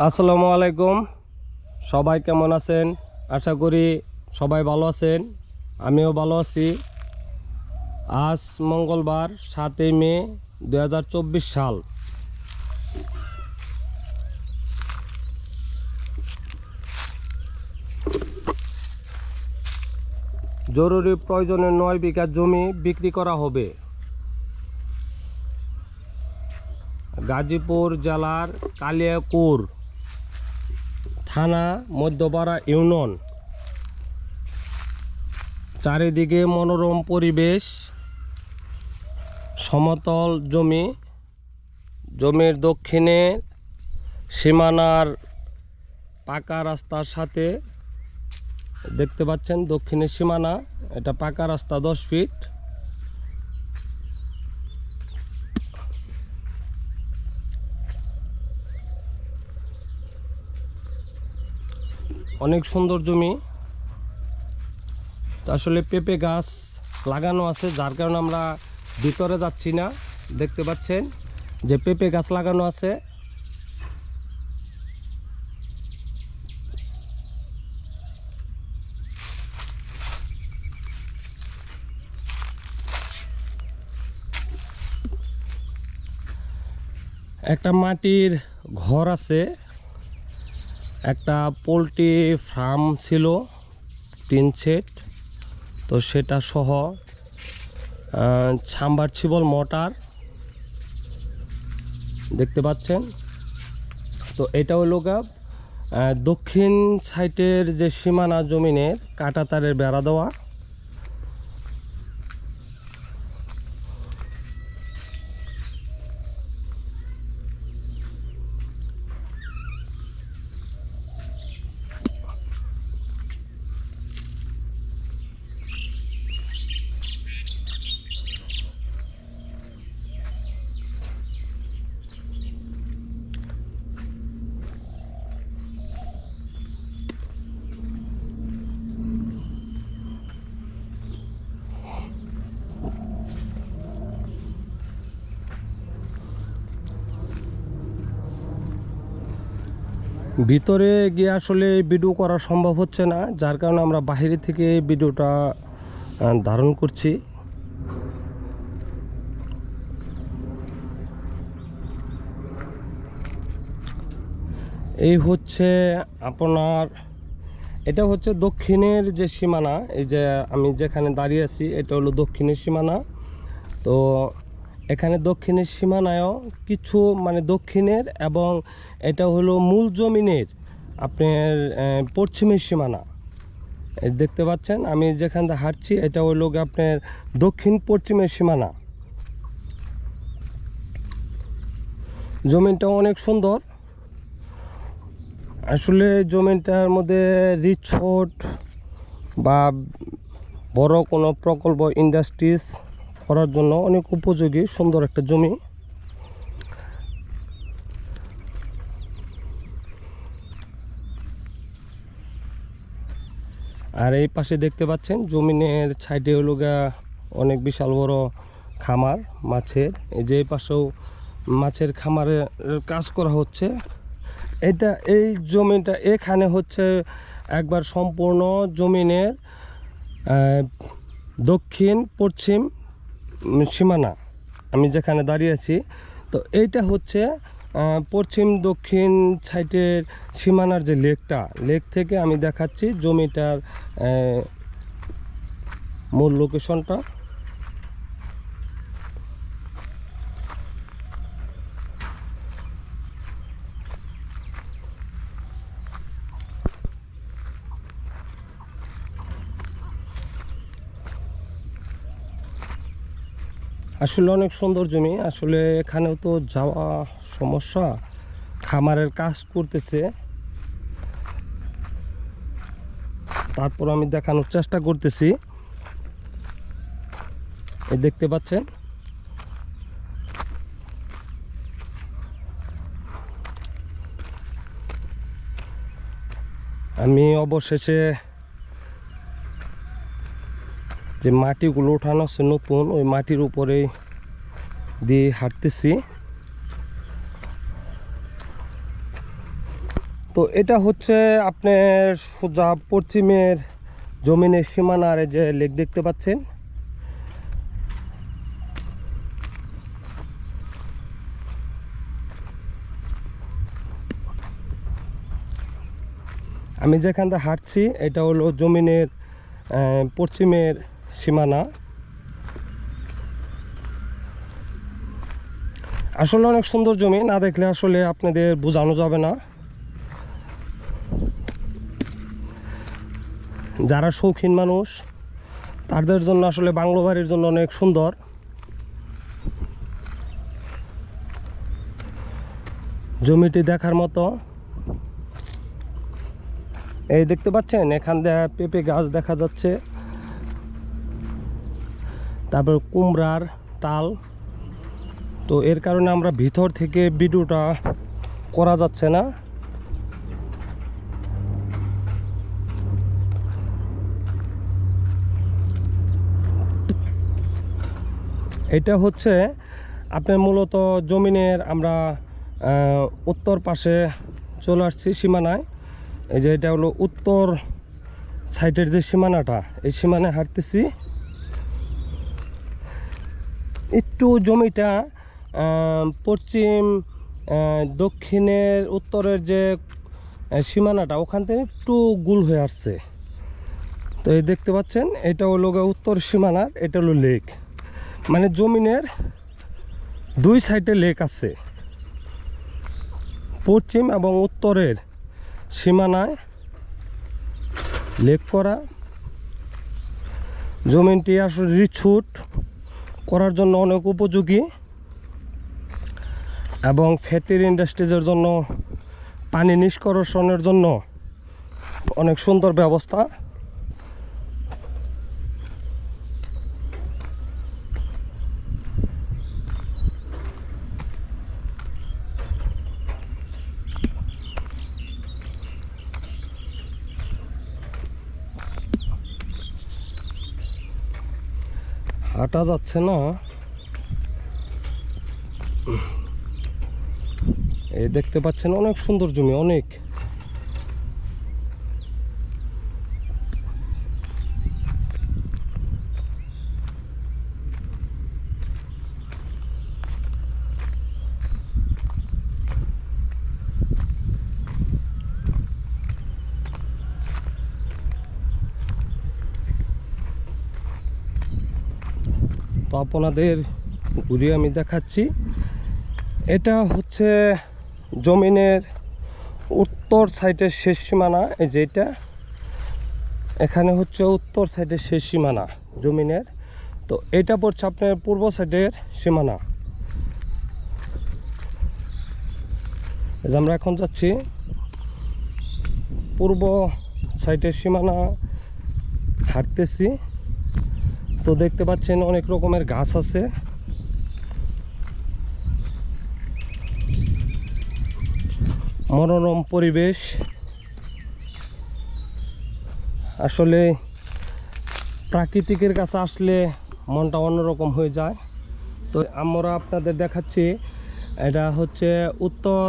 আসসালামু আলাইকুম। সবাই কেমন আছেন? আশা করি সবাই ভালো আছেন। আমিও ভালো আছি। আজ মঙ্গলবার সাতই মে দু হাজার চব্বিশ সাল। জরুরি প্রয়োজনে নয় বিঘা জমি বিক্রি করা হবে। গাজীপুর জেলার কালিয়াকুর থানা, মধ্যপাড়া ইউনিয়ন। চারিদিকে মনোরম পরিবেশ, সমতল জমি। জমির দক্ষিণে সীমানার পাকা রাস্তার সাথে দেখতে পাচ্ছেন দক্ষিণের সীমানা। এটা পাকা রাস্তা, দশ ফিট। অনেক সুন্দর জমি। আসলে পেঁপে গাছ লাগানো আছে, যার কারণে আমরা ভিতরে যাচ্ছি না। দেখতে পাচ্ছেন যে পেঁপে গাছ লাগানো আছে। একটা মাটির ঘর আছে একটা পোলট্রি ফার্ম ছিল, তিন সেট। তো সেটা সহ ছাম্বার ছিবল মোটার দেখতে পাচ্ছেন? তো এটা হলো গাব দক্ষিণ সাইটের যে সীমানা জমিনের কাটাতারের বেড়া দেওয়া। ভিতরে গিয়ে আসলে ভিডিও করা সম্ভব হচ্ছে না, যার কারণে আমরা বাইরে থেকে ভিডিওটা ধারণ করছি। এই হচ্ছে আপনার, এটা হচ্ছে দক্ষিণের যে সীমানা, এই যে আমি যেখানে দাঁড়িয়ে আছি, এটা হলো দক্ষিণের সীমানা। তো এখানে দক্ষিণের সীমানায়ও কিছু মানে দক্ষিণের এবং এটা হলো মূল জমিনের আপনার পশ্চিমের সীমানা। দেখতে পাচ্ছেন, আমি যেখান থেকে হাঁটছি, এটা হলো আপনার দক্ষিণ পশ্চিমের সীমানা। জমিনটা অনেক সুন্দর। আসলে জমিনটার মধ্যে রিচোট বা বড় কোনো প্রকল্প, ইন্ডাস্ট্রিজ করার জন্য অনেক উপযোগী, সুন্দর একটা জমি। আর এই পাশে দেখতে পাচ্ছেন, জমিনের সাইডে হলো অনেক বিশাল বড় খামার, মাছের। এই যে পাশেও মাছের খামারের কাজ করা হচ্ছে। এটা, এই জমিটা এখানে হচ্ছে একবার সম্পূর্ণ জমিনের দক্ষিণ, পশ্চিম সীমানা। আমি যেখানে দাঁড়িয়ে আছি, তো এইটা হচ্ছে পশ্চিম দক্ষিণ সাইডের সীমানার যে লেকটা, লেক থেকে আমি দেখাচ্ছি জমিটার মূল লোকেশনটা আসলে অনেক সুন্দর জমি আসলে এখানেও তো যাওয়া সমস্যা। খামারের কাজ করতেছে। তারপর আমি দেখানোর চেষ্টা করতেছি। এই দেখতে পাচ্ছেন? আমি অবশেষে যে মাটিগুলো ওঠানো আছে নতুন, ওই মাটির উপরে দিয়ে হাঁটতেছি। তো এটা হচ্ছে আপনার সোজা পশ্চিমের জমিনের সীমানার যে লেক দেখতে পাচ্ছেন। আমি যেখানটা হাঁটছি, এটা হলো জমিনের পশ্চিমের সীমানা। আসলে অনেক সুন্দর জমি, না দেখলে আসলে আপনাদের বোঝানো যাবে না। যারা শৌখিন মানুষ, তাদের জন্য আসলে বাংলো বাড়ির জন্য অনেক সুন্দর। জমিটি দেখার মতো। এই দেখতে পাচ্ছেন, এখান দিয়ে পেঁপে গাছ দেখা যাচ্ছে। তারপর কুমড়ার টাল তো এর কারণে আমরা ভিতর থেকে ভিডিওটা করা যাচ্ছে না। এটা হচ্ছে আপনার মূলত জমিনের আমরা উত্তর পাশে চলে আসছি সীমানায়। এই যে এটা হলো উত্তর সাইডের যে সীমানাটা, এই সীমানায় হাঁটতেছি। একটু জমিটা পশ্চিম দক্ষিণের, উত্তরের যে সীমানাটা, ওখান থেকে একটু গুল হয়ে আসছে। তো এই দেখতে পাচ্ছেন, এটা হলো উত্তর সীমানার, এটা হলো লেক। মানে জমিনের দুই সাইডে লেক আছে। পশ্চিম এবং উত্তরের সীমানায় লেক করা। জমিনটি আসলে রিছুট। করার জন্য অনেক উপযোগী এবং ফ্যাটির ইন্ডাস্ট্রিজের জন্য পানি নিষ্কর্ষণের জন্য অনেক সুন্দর ব্যবস্থা। হাঁটা যাচ্ছে না। এই দেখতে পাচ্ছেন অনেক সুন্দর জমি অনেক। তো আপনাদের ঘুরিয়ে আমি দেখাচ্ছি। এটা হচ্ছে জমিনের উত্তর সাইডের শেষ সীমানা, এই যেটা এখানে হচ্ছে উত্তর সাইডের শেষ সীমানা জমিনের। তো এটা পড়ছে আপনার পূর্ব সাইডের সীমানা। আমরা এখন যাচ্ছি পূর্ব সাইডের সীমানা, হাঁটতেছি। তো দেখতে পাচ্ছেন অনেক রকমের গাছ আছে। মনোরম পরিবেশ। আসলে প্রাকৃতিকের কাছে আসলে মনটা অন্যরকম হয়ে যায়। তো আমরা আপনাদের দেখাচ্ছি, এটা হচ্ছে উত্তর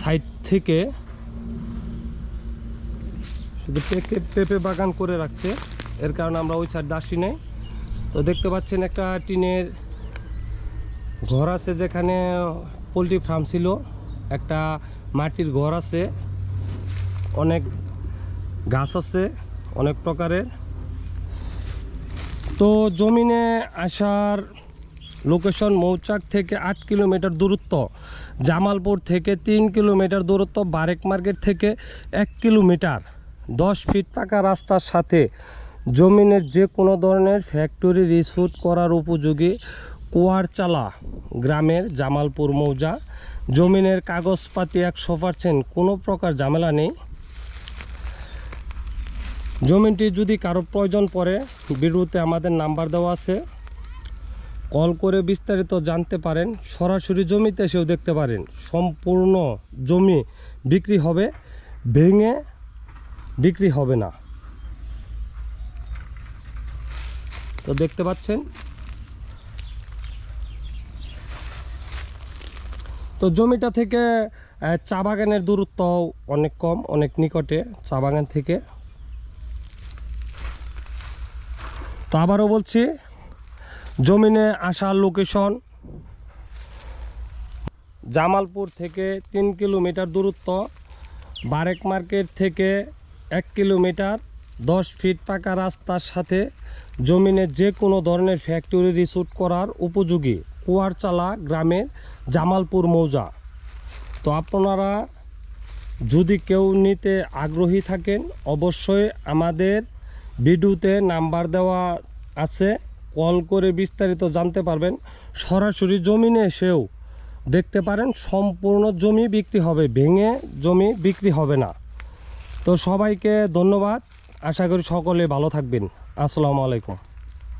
সাইড থেকে। শুধু পেঁপে পেঁপে বাগান করে রাখছে। এর কারণে আমরা ওই সাইড আসি নাই। তো দেখতে পাচ্ছেন একটা টিনের ঘর আছে যেখানে পোলট্রি ফার্ম ছিল। একটা মাটির ঘর আছে। অনেক গাছ আছে, অনেক প্রকারের। তো জমিনে আসার লোকেশন মৌচাক থেকে আট কিলোমিটার দূরত্ব। জামালপুর থেকে তিন কিলোমিটার দূরত্ব। বারেক মার্কেট থেকে এক কিলোমিটার। দশ ফিট পাকা রাস্তার সাথে জমিনের যে কোনো ধরনের ফ্যাক্টরি রিসুট করার উপযোগী কুয়ারচালা গ্রামের জামালপুর মৌজা, জমিনের কাগজপাতি একশো পার্সেন্ট কোনো প্রকার ঝামেলা নেই। জমিনটি যদি কারও প্রয়োজন পড়ে ভিডিওতে আমাদের নাম্বার দেওয়া আছে। কল করে বিস্তারিত জানতে পারেন, সরাসরি জমিতে এসেও দেখতে পারেন। সম্পূর্ণ জমি বিক্রি হবে, ভেঙে বিক্রি হবে না। তো দেখতে পাচ্ছেন? তো জমিটা থেকে চা বাগানের দূরত্ব অনেক কম, অনেক নিকটে চা বাগান থেকে। তো আবারও বলছি, জমিনে আসার লোকেশন জামালপুর থেকে তিন কিলোমিটার দূরত্ব, বারেক মার্কেট থেকে এক কিলোমিটার, দশ ফিট পাকা রাস্তার সাথে জমিনে যে কোনো ধরনের ফ্যাক্টরি রিসুট করার উপযোগী কুয়ারচালা গ্রামের জামালপুর মৌজা। তো আপনারা যদি কেউ নিতে আগ্রহী থাকেন, অবশ্যই আমাদের ভিডিওতে নাম্বার দেওয়া আছে। কল করে বিস্তারিত জানতে পারবেন। সরাসরি জমিনে এসেও দেখতে পারেন, সম্পূর্ণ জমি বিক্রি হবে, ভেঙে জমি বিক্রি হবে না। তো সবাইকে ধন্যবাদ। আশা করি সকলে ভালো থাকবেন। আসসালামু আলাইকুম।